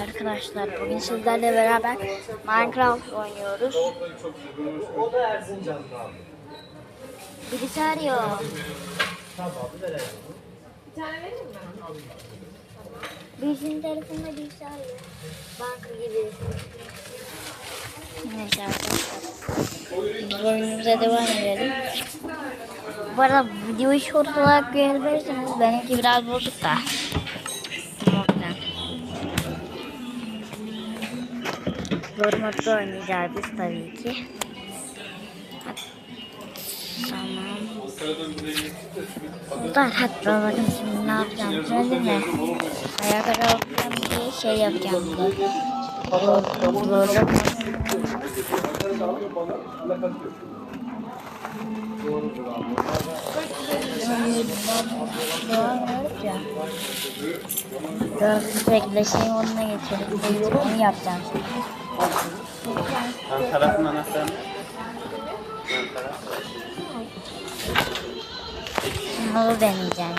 arkadaşlar bugün sizlerle beraber Minecraft oynuyoruz. O da Erzincan'da abi. Bilgisayar yok. Tamam verelim. Bizim telefonda bilgisayar yok. Banka gibi. Neyse arkadaşlar. Oyunumuza devam edelim. Bu arada videoyu short olarak görebilirsiniz. Benimki biraz bozuk da. Zor modda oynayacağız biz tabii ki. Tamam. Buradan hatta bakın şimdi ne yapacağım söyleyeyim mi? Ayağa kalkacağım diye şey yapacağım. Böyle Biraz sürekli şeyin onunla geçelim. Onu yapacağım. Ön tarafın anahtarı. Onu deneyeceğim.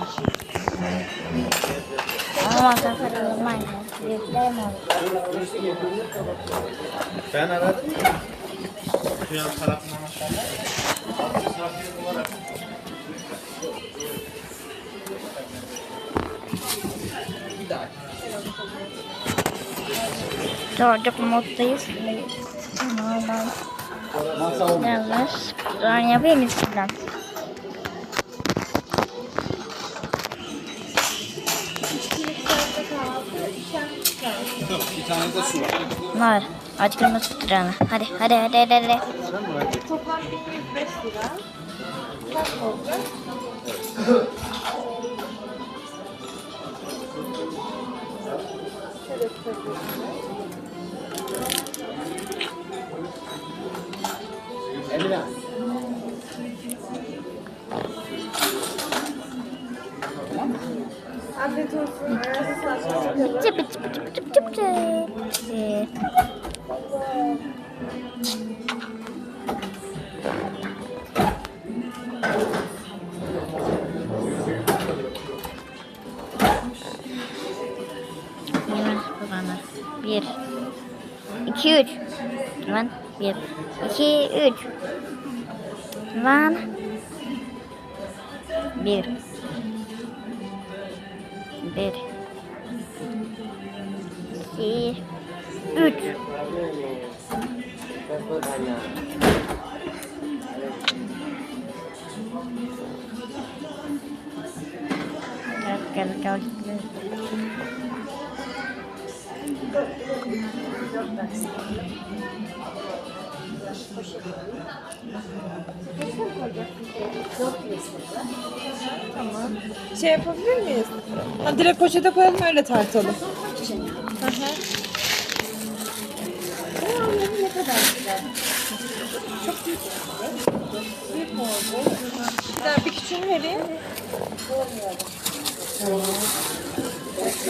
Ama safari olmayın. Yüklerim. Ben aradım. Şu yan tarafın anahtarı. Çocuk moddayız. Normal. Yalnız. Ben yapayım üstünden. Bir tane de su var. Var. Aç kırmızı tutturana. Hadi hadi hadi hadi. hadi. Toplam 1105 lira. Kaç oldu? Emine. Afiyet olsun. Ayağınıza sağlık. Çıkalım. Çıp çıp çıp çıp çıp çıp. Kullanır. Bir. İki, üç. Lan. Bir. İki, üç. Lan. Bir. Bir. İki. Üç. Gel gel gel. Şey yapabilir miyiz? Ha, direkt poşete koyalım öyle tartalım. Hı hı. Çok büyük. Büyük mü oldu? Bir küçüğünü vereyim. Şu Thank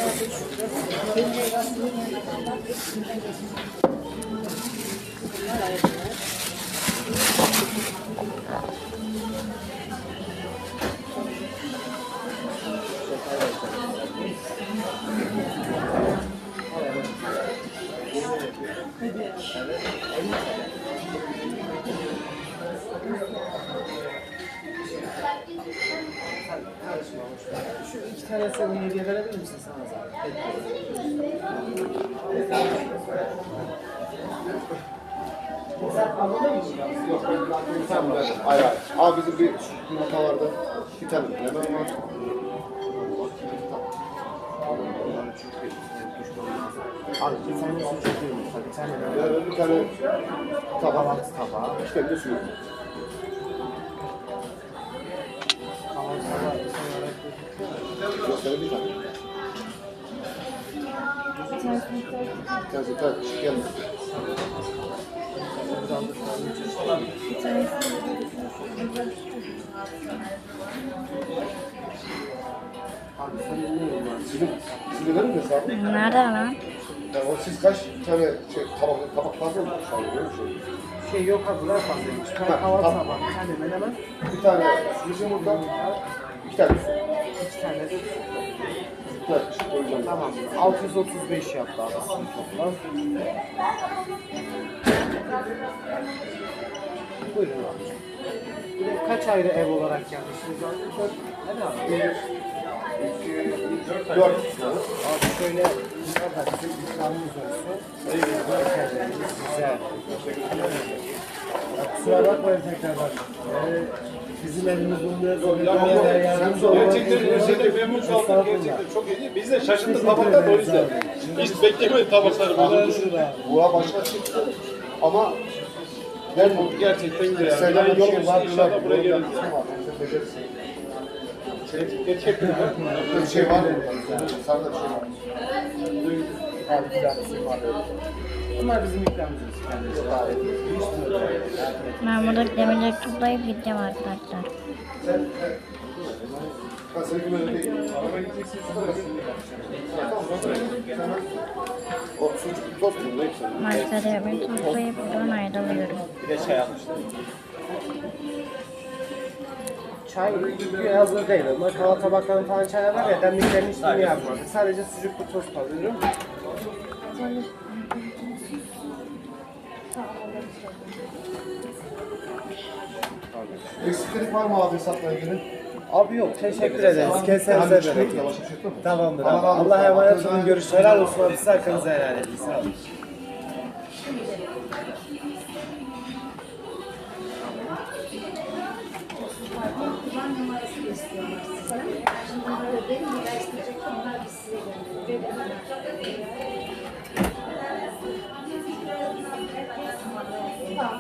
you. Tamam, evet. Hayır, hayır. Abi bizim bir nota vardı. Bir tane hemen var. Abi bir tane su çekiyorum. Bir tane bir tane kahvaltı tabağı. İşte bir de su. Verir mi hesabı? Nerede lan? Yani o siz kaç tane şey, tabak, tabak fazla mı sağlıyor? Bir şey. Şey yok abi bunlar. Bir tane kahvaltı. Bir tane menemen. Bir tane yüz yumurta, iki tane. İki tane de. O yüzden. Tamam. 635 yaptı abi toplam. Buyurun abi. Kaç ayrı ev olarak gelmişsiniz arkadaşlar? Hadi abi. Dört. Abi şöyle bunlar da bizim ikramımız olsun. Güzel. Kusura bakmayın tekrardan. Yani bizim yardımcı olmak Gerçekten gerçekten memnun kaldık. Gerçekten çok iyi. Biz de şaşırdık tabaklar da o yüzden. abi. Hiç beklemedik tabakları böyle. Buğa başka çıktı. Ama ben bu Gerçekten güzel. Yani yolum var. İnşallah buraya geliriz. Gerçekten Gerçekten. bir şey var mı? Sana da bir şey var. Abi güzel bir şey var. Bunlar bizim ikramımız. Ben burada demirleri toplayıp gideceğim arkadaşlar. Sen? Malzemeleri toplayıp buradan ayrılıyorum. Bir de çay almışlar. Çay hazır değil. Onlar kahvaltı tabaklarının falan çaylar var ya demliklerin hiçbirini yapmadık. Sadece sucuklu tost alıyorum. Eksiklik var mı abi hesapla ilgili? Abi yok teşekkür ederiz. Kesenize bereket. Tamamdır abi. Allah'a emanet olun. Görüşürüz. Helal olsun abi. Siz hakkınızı helal edin. Sağ olun.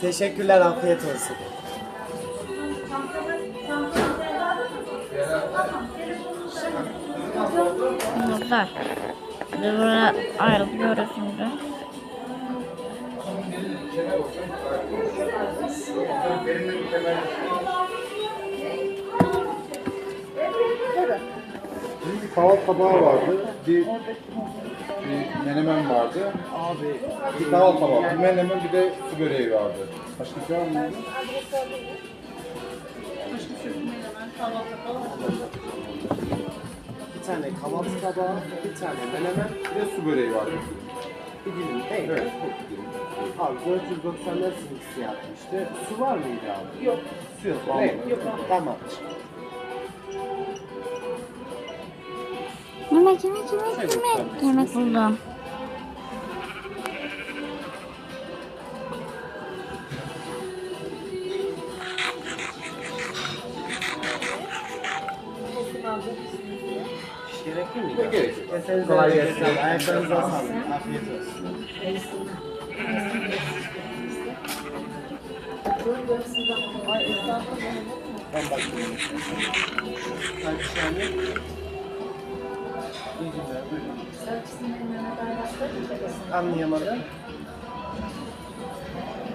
Teşekkürler. Afiyet olsun. Mutlar. Biz burada ayrılıyoruz şimdi. Bir kahvaltı tabağı vardı. Bir, bir menemen vardı. Abi Bir kahvaltı tabağı. Bir menemen bir de su böreği vardı. Başka bir şey var mı? bir tane kahvaltı tabağı, bir tane menemen, Bir de su böreği vardı. bir dilim değil mi? Evet. Abi 490'lar sizinkisi yapmıştı. Su var mıydı abi? Yok. Su yok. Mi? Yok. Tamam. Yemek yemek yemek yemek. Yemek buldum. Kolay gelsin. Ayaklarınıza sağlık. Afiyet olsun. Ben bakıyorum. Kaç tane? Anlayamadım.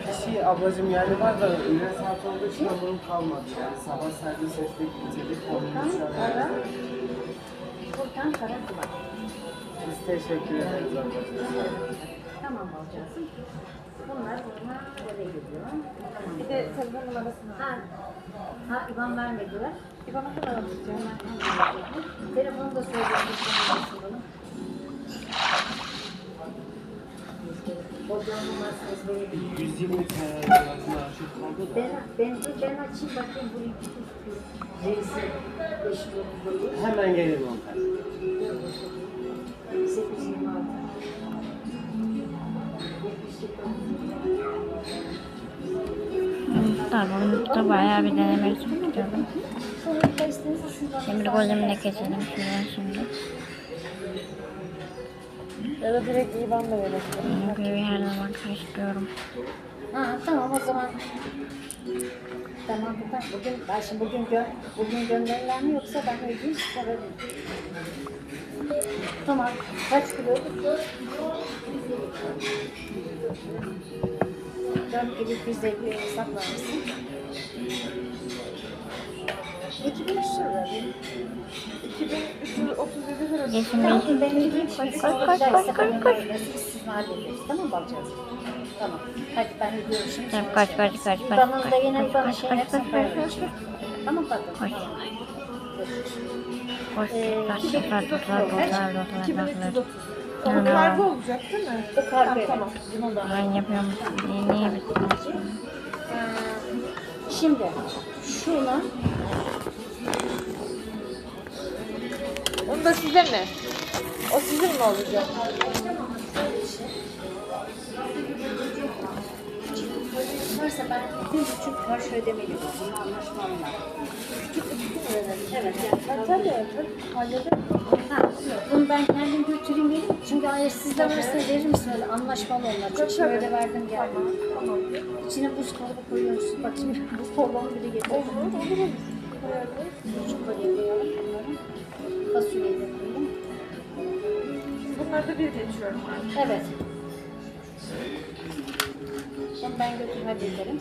Pişi ablacım yani var da öğlen saat olduğu için hamurum kalmadı yani sabah servis ettik bitirdik onun şu an Furkan Karakulak. Biz teşekkür ederiz. Tamam alacaksın. Bunlar buna eve gidiyor. Tamam. Bir de telefon numarasını Ha, ha İvan vermediler. İBAN'a kadar alacağım. Telefonu da söyledim. Ocağın numarasını ezbere bilmiyorum. 120 TL civarında aşık kaldı da. Ben, ben, ben açayım bakayım burayı burayı. Hemen gelirim ondan. 826. 78. Mutlar. Bunu da bayağı bir denemek istiyorum. Bakın. Demir golümle keselim şuradan şimdi. Ya da direkt IBAN'la verelim. Çünkü her zaman karıştırıyorum. Ha tamam o zaman. Tamam buradan bugün ben şimdi bugün gö bugün gönderilen mi yoksa ben ödeyeyim ödeyeyim. Tamam. Kaç kilo? 4 kilo 250 hesaplar mısın? 2300 lira. 2337 lira. Tamam ben ödeyeyim şimdi Koş, sonra koş, giderse koş, koş, bana koş. ödersin, siz hallederiz. Tamam alacağız? Tamam. Hadi ben ödüyorum şimdi. Tamam, kaç, kaç, kaç, kaç, Bana da yine bana şey kaç, yapsın. Tamam patron. Koş. Koş. Kaç. Kaç. Kaç. Kaç. 2330. O Tamam. kargo olacak değil mi? Bu kargo evet. Tamam. Bunu da. Ben yapıyorum. Niye, niye bitmiyor? Ee, Şimdi şuna Onu da size mi? O sizin mi olacak? Varsa ben bir buçuk karşı ödemeliyim. Bunu anlaşmam var. Evet yani. Tabii tabii. Hallederim. Ha, bunu ben kendim götüreyim vereyim. Çünkü eğer sizde varsa verir misin öyle anlaşmalı onlar. Çünkü şimdi öyle verdim geldim. Tamam. İçine buz kalıbı koyuyorsun. Bak şimdi buz torbamı bile getirdim. Olur olur. olur. Küçük kolye koyalım bunları. Fasulyeyi de koyalım. Bunları da bir geçiyorum. Evet. Bunu ben götür hallederim.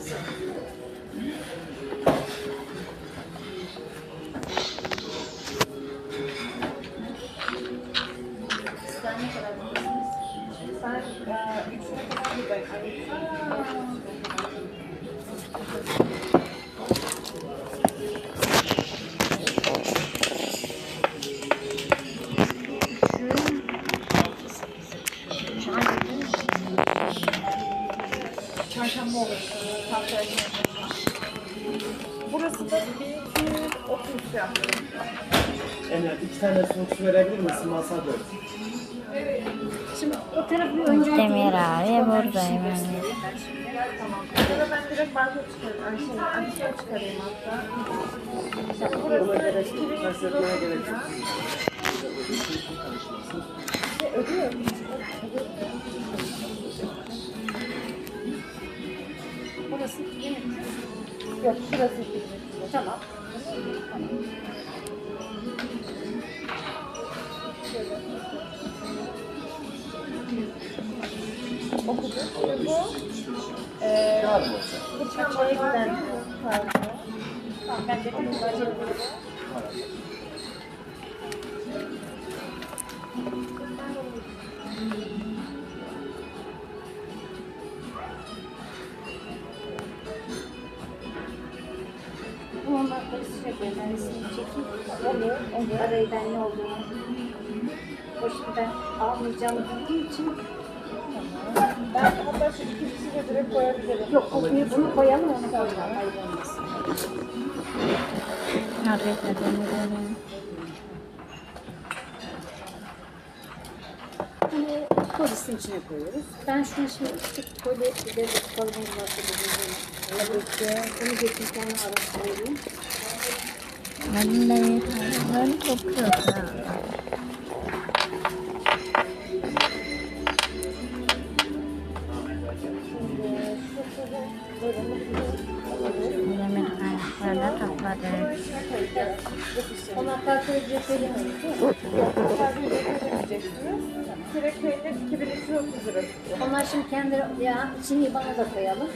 Sizden ne kadar veriyorsunuz? Ben e, üçüne kadar buradayım. Emre iki tane soğuk su verebilir misin? Masa dön. Şimdi o tarafı önce Demir abi buradayım ben. Da ben direkt barkod çıkarayım. Ay şey, adisyon çıkarayım hatta. Buna gerek 2330 ters etmeye gerek yok. Ödüyor. Burası mi? Yok şurası Tamam. okudum. Yarın olacak. bu çambara giden kargo. Tamam ben de bunu acele Bu onlar karışacak ya. Ben resmini çekeyim. Oluyor. Oluyor. Arayı ben ne olduğunu. Ben almayacağımı bildiğim için Ben hatta şu ikincisi de direkt koyabilirim. yok kokuyu bunu koyalım onu koyalım. Hayır. Arkadaşlar demir abi. Hani polisin içine koyuyoruz. Ben şunu şimdi küçük bir de kalıbımız var. Bunu getirip onu araştırayım. Ben de ben kokuyor. Ona farklı ücret değil mi? Sadece ödemeyeceksiniz. Direkt peynir 2330 lira. Onlar şimdi kendi ya içini IBAN'a da koyalım.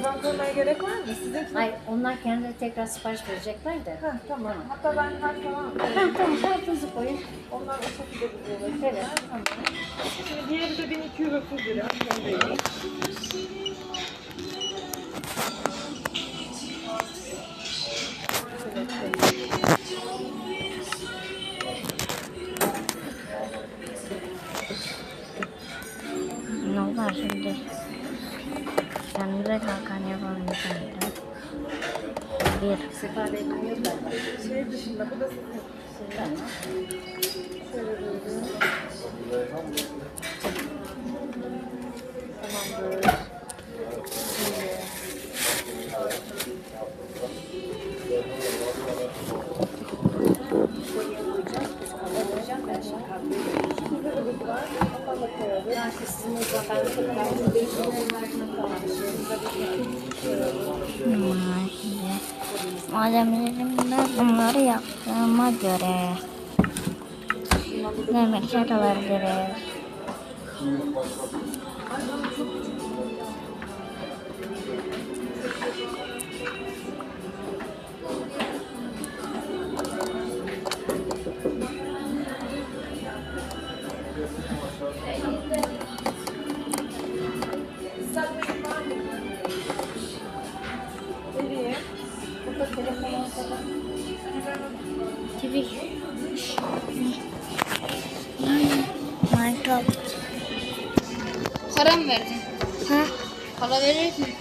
İvan koymaya gerek var mı? Sizin Hayır onlar kendileri tekrar sipariş verecekler de. Heh, tamam. Hatta ben her zaman Tamam tamam kartınızı koyun. onlar o şekilde gidiyorlar. Evet. Tamam. Şimdi diğeri de 1230 lira. Ne Bir. Sefer bekliyoruz da. Şey dışında malzemelerimde bunları yaptığıma göre set alabiliriz. Para verir misin?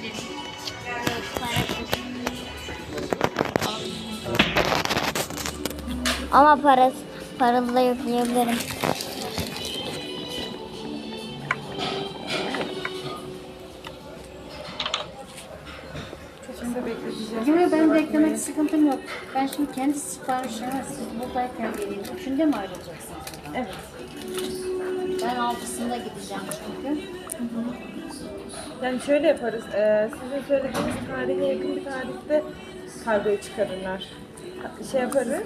Ama parası paralı da yükleyebilirim. Yok ben beklemek sıkıntım yok. Ben şimdi kendi siparişlerime siz buradayken vereyim. Üçünde mi ayrılacaksınız? Evet. Ben altısında gideceğim çünkü. Yani şöyle yaparız. E, sizin söylediğiniz tarihe yakın bir tarihte kargoyu çıkarırlar. Şey yaparız.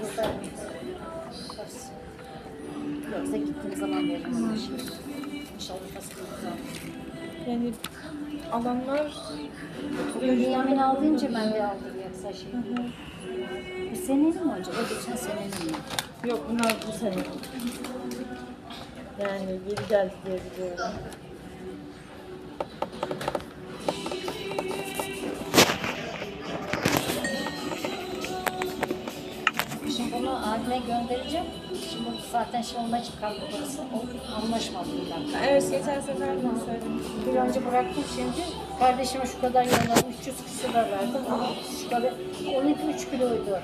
Yoksa gittiğim zaman şimdi. İnşallah yok. Yani alanlar Bünyamin aldığınca ben de aldım yoksa şey. Bu senenin mi acaba? Geçen senenin mi? yok bunlar bu sene. Yani yeni geldi diye biliyorum. Adile göndereceğim. Şimdi zaten şimdi onunla çıkardı burası. O anlaşmadı. Evet geçen sefer de söylemiştim. Bir önce bıraktım şimdi. Kardeşime şu kadar yolladım. 300 küsur verdim. Şu kadar. Onunki 3 kiloydu.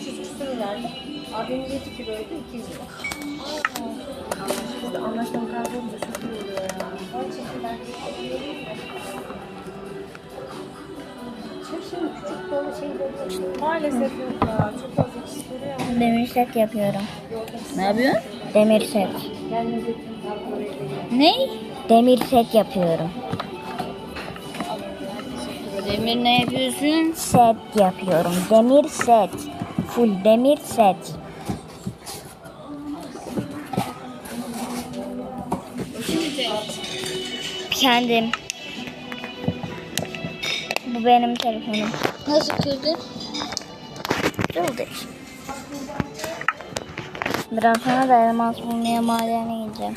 300 küsur verdim. Abimin 7 kiloydu. 200 lira. Biz de anlaşmalı kargo olunca çok iyi oluyor ya. Onun için ben dolu şeyleri Maalesef yok ya. Çok fazla kişileri ya. Demir set yapıyorum. Ne yapıyorsun? Demir set. Ne? Demir set yapıyorum. Demir ne yapıyorsun? Set yapıyorum. Demir set. Full demir set. Kendim. Bu benim telefonum. Nasıl kırdın? Oldu. Biraz sonra da elmas bulmaya madene gideceğim.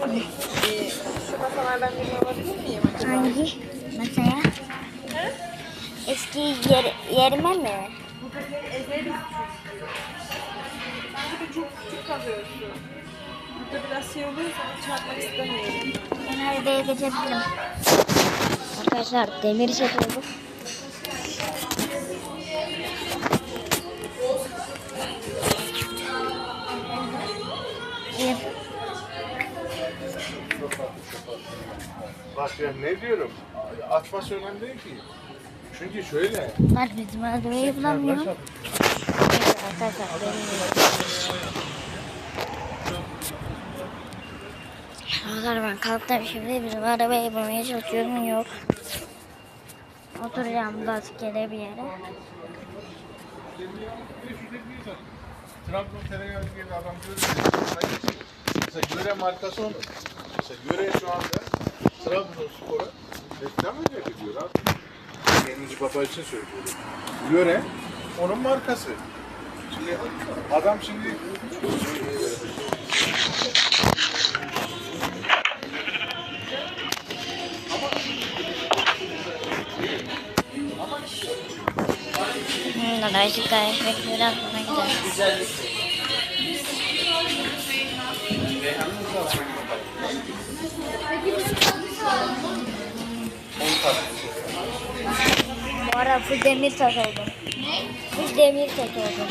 Oğuzhan, ee, şu masalardan birini alabilir miyim acaba? Hangi? Mesela? Eski yer, yerime mi? Buradakileri ezeriz çok küçük kalıyorsun. Burada biraz şey olursa çarpmak istemiyorum. Ben arabaya geçebilirim. Arkadaşlar demir set. Ya ne diyorum? Açması önemli değil ki. Çünkü şöyle. Bunlar bizim arabayı bulamıyor. Neyse Arkadaşlar benim Arkadaşlar ben kalktım şimdi bizim arabayı bulmaya çalışıyorum yok. Oturacağım da askere bir yere. Trabzon tereyağı gibi adam görüyor. Mesela Göre markası onun. Mesela Göre şu anda Trabzonspor'a reklam ediyor abi. Kendisi baba için söylüyorum. Göre onun markası. Şimdi adam şimdi Hmm, da ışık karışmak biraz buna gider. Bu ara full demir taş oldum. Full demir taş oldum.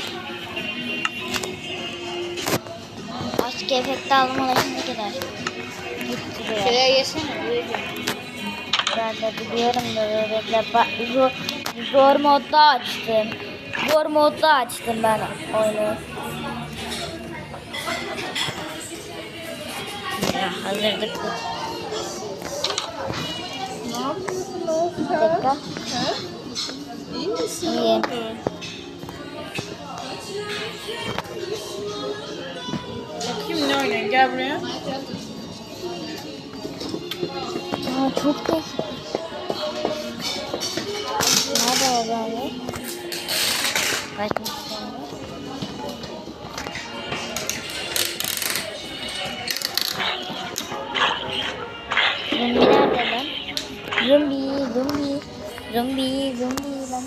Aşk efekti almalı şimdi gider. Gitti buraya. Şuraya yesene. Ben de biliyorum da böyle bak zor, zor modda açtım. Zor modda açtım ben oyunu. Ya hazırdık. Ne yapıyorsun Bir Oğuzhan? dakika. İyi misin? İyi. Bakayım ne oynuyorsun? Gel buraya. Aa, çok da... Nerede o böyle? Kaçmış Zombi, zombi, zombi, zombi lan.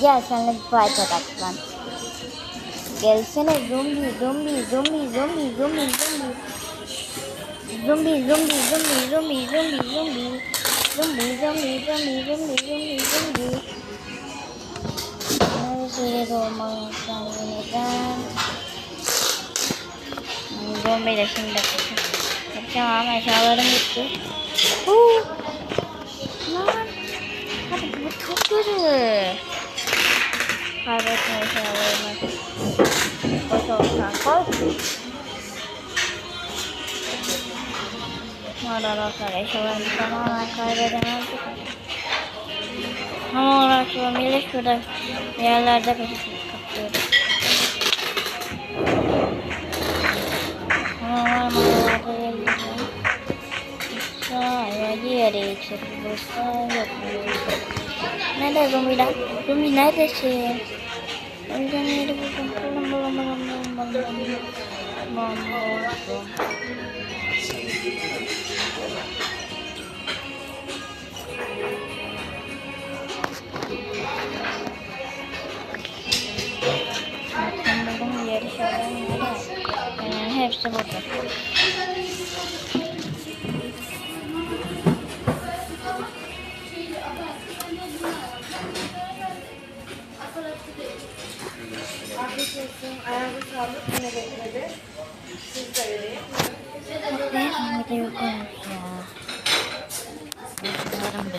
Gel senle bir fight atak lan. Gelsene zombi, zombi, zombi, zombi, zombi, zombi. Zombi, zombi, zombi, zombi, zombi, zombi. Zombi, zombi, zombi, zombi, zombi, zombi. Nerede olmalı neden? Zombi de şimdi yapacağım. Yapacağım ama eşyalarım gitti. Huu. Lan. Hadi bu çok kötü. Kaybetme eşyalarımı. Koş olsan koş. Arkadaşlar eşyalarımı tamamen kaybedemezdik. Ama uğraşıyorum. Bile şurada bir yerlerde kapıyorum. Nerede zombiler? Zombi neredesin? Öleceğim yeri buldum. Buldum buldum buldum buldum buldum. Buldum. Zaten buldum yeri hepsi burada. Ayağınıza sağlık. Yine bekmedi. Siz de vereyim. Ve hamile yok olmuş ya. Yaparım be.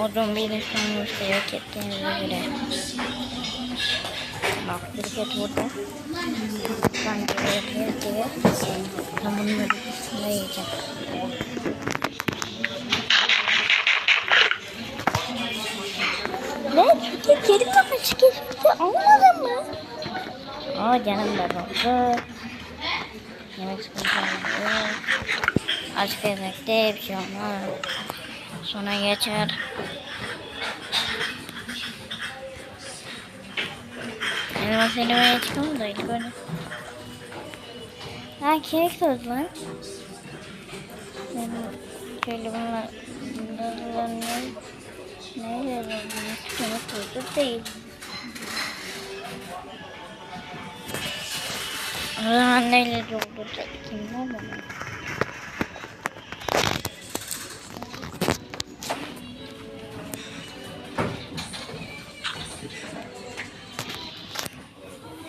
O zombiyi sonuçta yok ettiğinize göre. Bak kriket burada. Ben de evet diye. Ben bunun ödülüsünü yiyeceğim. Ne? Kriket geri kafa çıkıştı. Almadın mı? Aa canım da doldu. Yemek sıkıntı oldu. Açık yemekte bir şey olmaz. Sonra geçer. Elma selimeye çıkamadı ilk öyle. Ha kek söz lan. Şöyle bunlar bunlar ne? Ne yazılmış? Kemik tuzu değil. Zaman neyle dolduracak kim ne olur?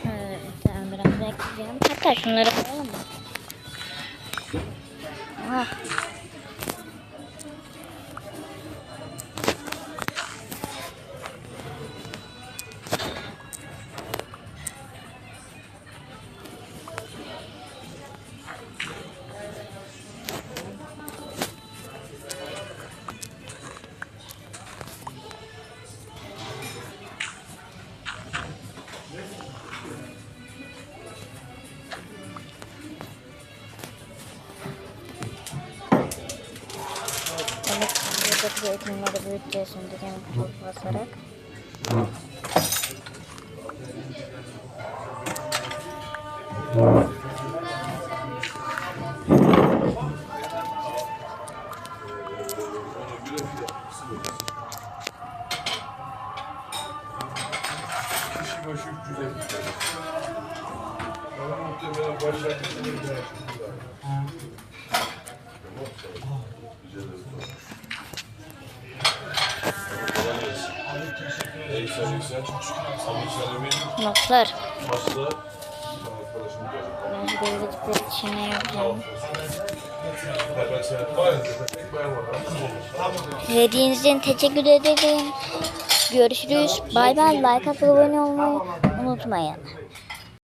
Evet, bekleyeceğim. Hatta şunları закроет немного будет тесно, где у вас рак. Söylemeyin. Notlar. Masada arkadaşım geldi. Ben şu belirledikleri için ne yapacağım? İzlediğiniz için teşekkür ederim. Görüşürüz. Bay bay. Like atıp abone olmayı unutmayın.